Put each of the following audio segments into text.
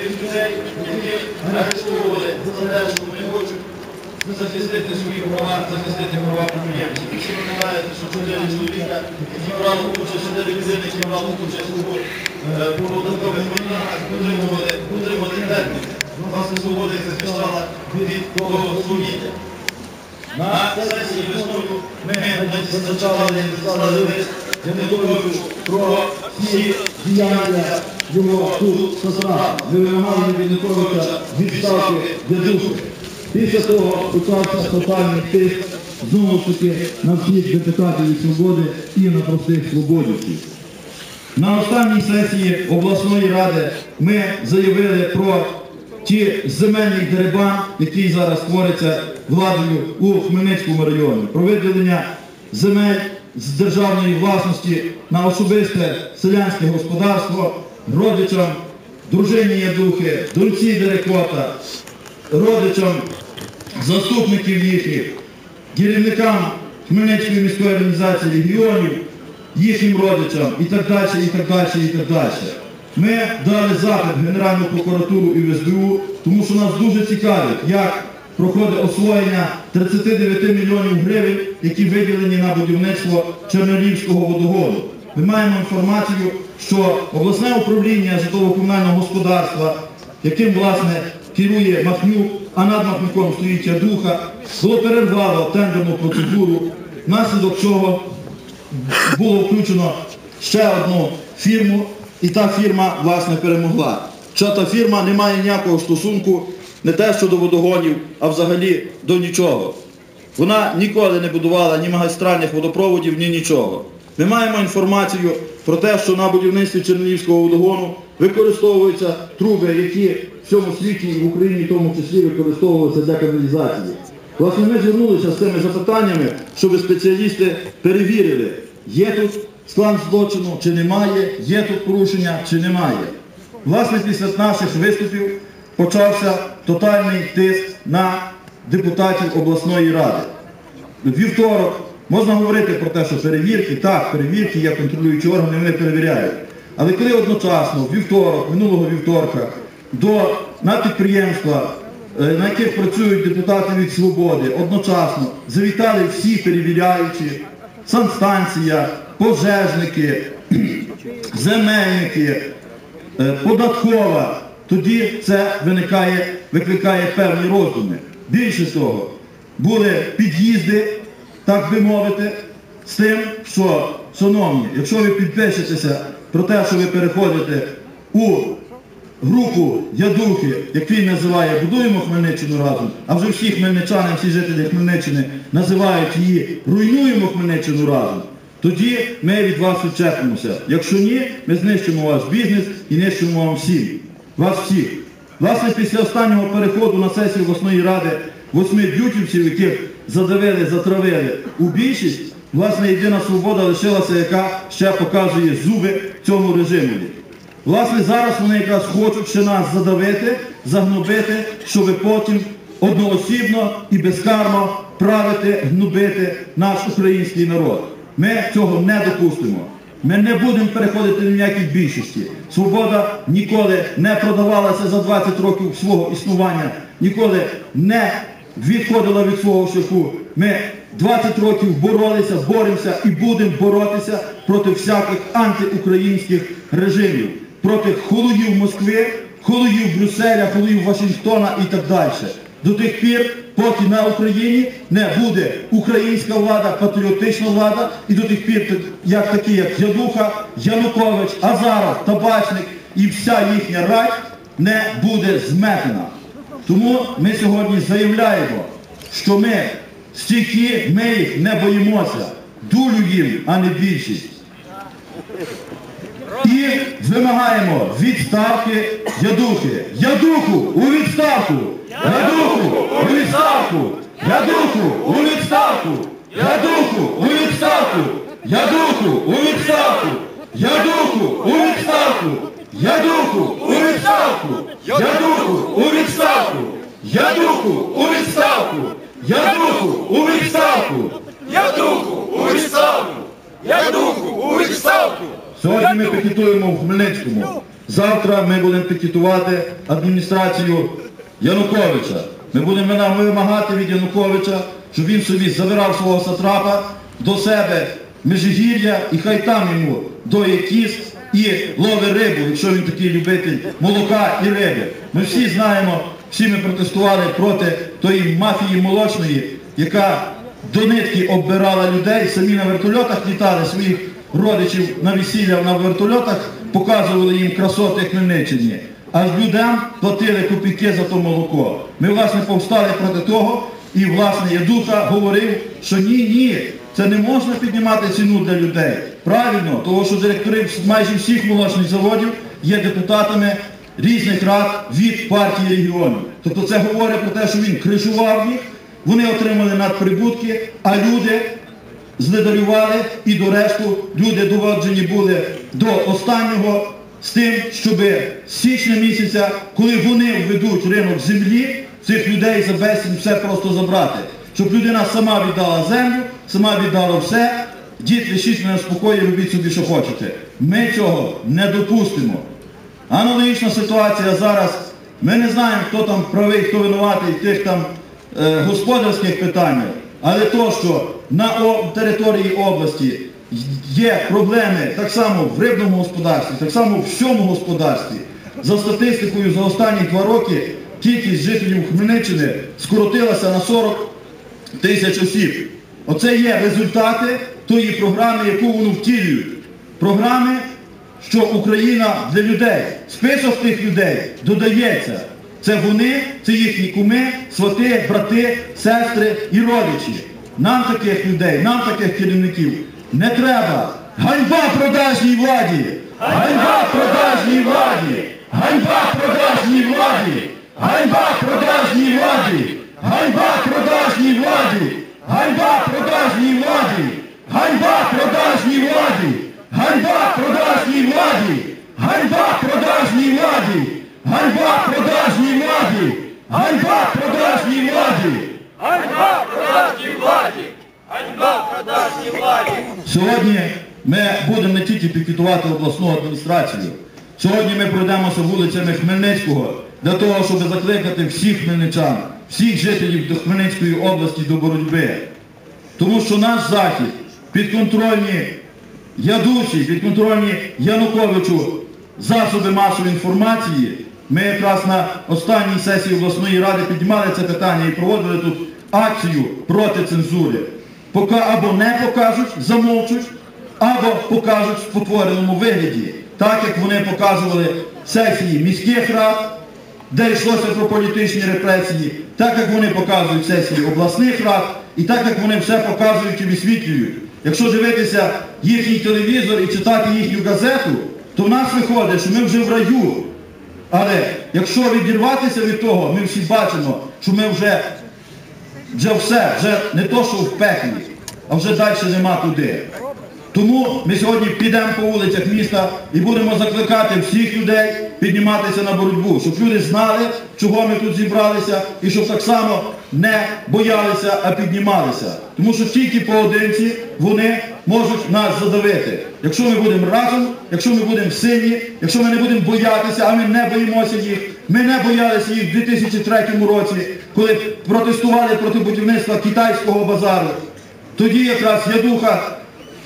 тих людей, які арештовували за те, що вони хочуть захистити свої права, захистити права підприємців. Якщо ви знаєте, що чотири чоловіка, які брали участь, чотири людини, які брали участь у е, податкових війнах, отримували, отримали термін. Власне, свобода захищала від того совіття. На сесії весною ми зачитали і лист Януковичу про всі діяння його тут сестра. Ми вимагали від Януковича відставки дедухи. Після того почався тотальний тиск знову ж таки на всіх депутатів від свободи і на простих свободівців. На останній сесії обласної ради ми заявили про ті земельні дерибан, який зараз твориться владою у Хмельницькому районі, про виділення земель з державної власності на особисте селянське господарство родичам, дружині Ядухи, доньці Дерекота, родичам заступників їхніх, керівникам Хмельницької міської організації регіонів, їхнім родичам і так далі, і так далі, і так далі. Ми дали запит в Генеральну прокуратуру і в СБУ, тому що нас дуже цікавить, як проходить освоєння 39 мільйонів гривень, які виділені на будівництво Чорнолівського водогону. Ми маємо інформацію, що обласне управління житлово-комунального господарства, яким власне керує Махнюк, а над Махнюком стоїть Ядуха, було перервало тендерну процедуру, внаслідок чого було включено ще одну фірму, і та фірма, власне, перемогла. Що та фірма не має ніякого стосунку не те, що до водогонів, а взагалі до нічого. Вона ніколи не будувала ні магістральних водопроводів, ні нічого. Ми маємо інформацію про те, що на будівництві Чернігівського водогону використовуються труби, які в всьому світі і в Україні в тому числі використовуються для каналізації. Власне, ми звернулися з цими запитаннями, щоб спеціалісти перевірили, є тут склад злочину чи немає, є тут порушення чи немає. Власне, після наших виступів почався тотальний тиск на депутатів обласної ради. Вівторок можна говорити про те, що перевірки, так, перевірки, є контролюючі органи, вони перевіряють. Але коли одночасно, вівторок, минулого вівторка, до, на підприємства, е, на яких працюють депутати від свободи, одночасно завітали всі перевіряючі, санстанція, пожежники, земельники, е, податкова, тоді це виникає, викликає певні роздуми. Більше того, були під'їзди, так би мовити, з тим, що, шановні, якщо ви підпишетеся про те, що ви переходите у групу Ядухи, як він називає, будуємо Хмельниччину разом, а вже всі хмельничани, всі жителі Хмельниччини називають її руйнуємо Хмельниччину разом, тоді ми від вас відчепимося. Якщо ні, ми знищимо ваш бізнес і нищимо вам всім. Вас всіх. Власне, після останнього переходу на сесію обласної ради восьми б'ютівців, яких задавили, затравили у більшість, власне, єдина свобода лишилася, яка ще показує зуби цьому режиму. Власне, зараз вони якраз хочуть ще нас задавити, загнобити, щоб потім одноосібно і безкарно правити, гнобити наш український народ. Ми цього не допустимо. Ми не будемо переходити ні в ніякій більшості. Свобода ніколи не продавалася за 20 років свого існування, ніколи не відходила від свого шляху. Ми 20 років боролися, боремося і будемо боротися проти всяких антиукраїнських режимів, проти холодів Москви, холодів Брюсселя, холодів Вашингтона і так далі. До тих пір, поки на Україні не буде українська влада, патріотична влада, і до тих пір, як такі, як Ядуха, Янукович, Азаров, Табачник і вся їхня рать не буде зметена. Тому ми сьогодні заявляємо, що ми стільки, ми їх не боїмося, дулю їм, а не більшість. І вимагаємо відставки Ядухи. Ядуху у відставку! Ядуху у відставку! Ядуху у відставку! Ядуху у відставку! Ядуху у відставку! Ядуху у відставку! Ядуху у відставку! Ядуху у відставку! Ядуху у відставку! Ядуху у відставку! Я духу у Ядуху у відставку! Сьогодні ми пікетуємо в Хмельницькому. Завтра ми будемо пікетувати адміністрацію Януковича. Ми будемо вимагати від Януковича, щоб він собі забирав свого сатрапа до себе Межигір'я і хай там йому доє кіс і ловить рибу, якщо він такий любитель молока і риби. Ми всі знаємо, всі ми протестували проти тої мафії молочної, яка до нитки оббирала людей, самі на вертольотах літали своїх родичів на весілля на вертольотах, показували їм красоти Хмельниччини. А людям платили копійки за то молоко. Ми, власне, повстали проти того, і, власне, Ядуха говорив, що ні, ні, це не можна піднімати ціну для людей. Правильно, тому що директори майже всіх молочних заводів є депутатами різних рад від партії регіонів. Тобто це говорить про те, що він кришував їх, вони отримали надприбутки, а люди зледарювали і до решту люди доводжені були до останнього з тим, щоб січня місяця, коли вони введуть ринок землі, цих людей за безцінь все просто забрати. Щоб людина сама віддала землю, сама віддала все, дід лишіть мене в спокої, робіть собі, що хочете. Ми цього не допустимо. Аналогічна ситуація зараз. Ми не знаємо, хто там правий, хто винуватий в тих там е, господарських питаннях, але то, що на о- території області є проблеми так само в рибному господарстві, так само в всьому господарстві. За статистикою за останні два роки кількість жителів Хмельниччини скоротилася на 40 тисяч осіб. Оце є результати тої програми, яку вони втілюють. Програми, що Україна для людей. Список тих людей додається. Це вони, це їхні куми, свати, брати, сестри і родичі. Нам таких людей, нам таких керівників не треба. Ганьба продажній владі! Ганьба продажній владі! Ганьба продажній владі! Ганьба продажній владі! Ганьба продажній владі! Ганьба продажній владі! Ганьба продажній владі! Ганьба продажній владі! Ганьба продажній владі! Ганьба продажній владі! Ганьба продажній владі! Ганьба продажній владі! Сьогодні ми будемо не тільки пікетувати обласну адміністрацію. Сьогодні ми пройдемося вулицями Хмельницького для того, щоб закликати всіх хмельничан, всіх жителів до Хмельницької області до боротьби. Тому що наш захід підконтрольні ядучі, підконтрольні Януковичу засоби масової інформації. Ми якраз на останній сесії обласної ради піднімали це питання і проводили тут акцію проти цензури. Поки або не покажуть, замовчуть, або покажуть в спотвореному вигляді, так як вони показували сесії міських рад, де йшлося про політичні репресії, так як вони показують сесії обласних рад, і так як вони все показують і висвітлюють. Якщо дивитися їхній телевізор і читати їхню газету, то в нас виходить, що ми вже в раю. Але якщо відірватися від того, ми всі бачимо, що ми вже, вже все, вже не то, що в пеклі, а вже далі нема туди. Тому ми сьогодні підемо по вулицях міста і будемо закликати всіх людей підніматися на боротьбу, щоб люди знали, чого ми тут зібралися, і щоб так само не боялися, а піднімалися. Тому що тільки поодинці вони можуть нас задавити. Якщо ми будемо разом, якщо ми будемо сильні, якщо ми не будемо боятися, а ми не боїмося їх. Ми не боялися їх в 2003 році, коли протестували проти будівництва китайського базару. Тоді якраз Ядуха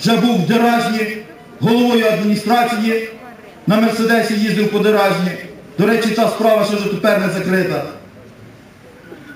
вже був в Деражні, головою адміністрації, на Мерседесі їздив по Деражні. До речі, та справа ще вже тепер не закрита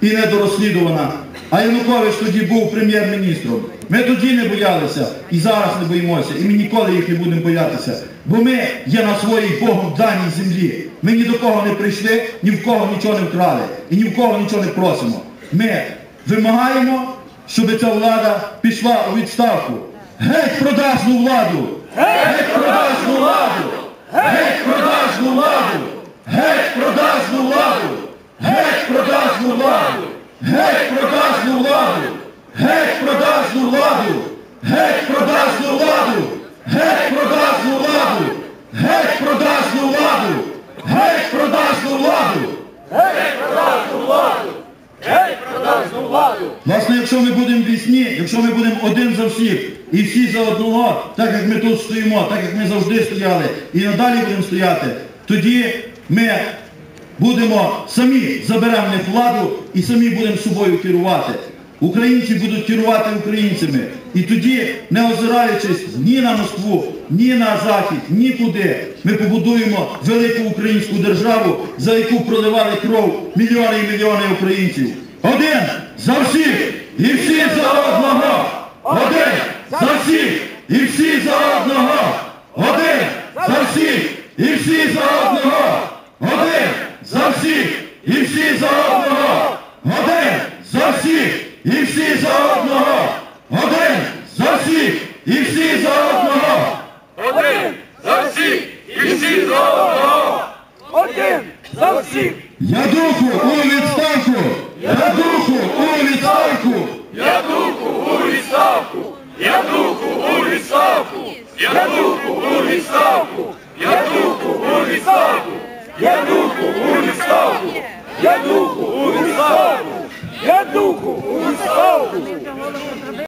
і не дорозслідувана. А Янукович тоді був прем'єр-міністром. Ми тоді не боялися і зараз не боїмося, і ми ніколи їх не будемо боятися. Бо ми є на своїй Богом даній землі. Ми ні до кого не прийшли, ні в кого нічого не вкрали і ні в кого нічого не просимо. Ми вимагаємо, щоб ця влада пішла у відставку. Геть продажну владу! Геть продажну владу! Геть продажну владу! Геть продажну владу! Геть продажну владу! Геть продажну владу! Геть продажну владу! Геть продажну владу! Геть продажну владу! Геть продажну владу! Геть продажну владу! Геть продажну владу! Геть продажну владу! Власне, якщо ми будемо віс- пісні, якщо ми будемо один за всіх і всі за одного, так як ми тут стоїмо, так як ми завжди стояли, і надалі будемо стояти, тоді ми будемо самі заберемо владу і самі будемо собою керувати. Українці будуть керувати українцями. І тоді, не озираючись ні на Москву, ні на Захід, нікуди, ми побудуємо велику українську державу, за яку проливали кров мільйони і мільйони українців. Один за всіх і всі за одного. Один за всіх і всі за одного. Один за всіх і всі за одного. Один за всіх і всі за одного. Один за всіх і всі за одного. Один за всіх і всі за одного. Один за всіх і всі за одного. Один за всіх. Я духу у відставку! Я духу у відставку! Я духу у відставку. Я духу у відставку. Я духу у відставку. Я духу у відставку. Я духу у відставку. Я духу у відставку. Я духу у відставку.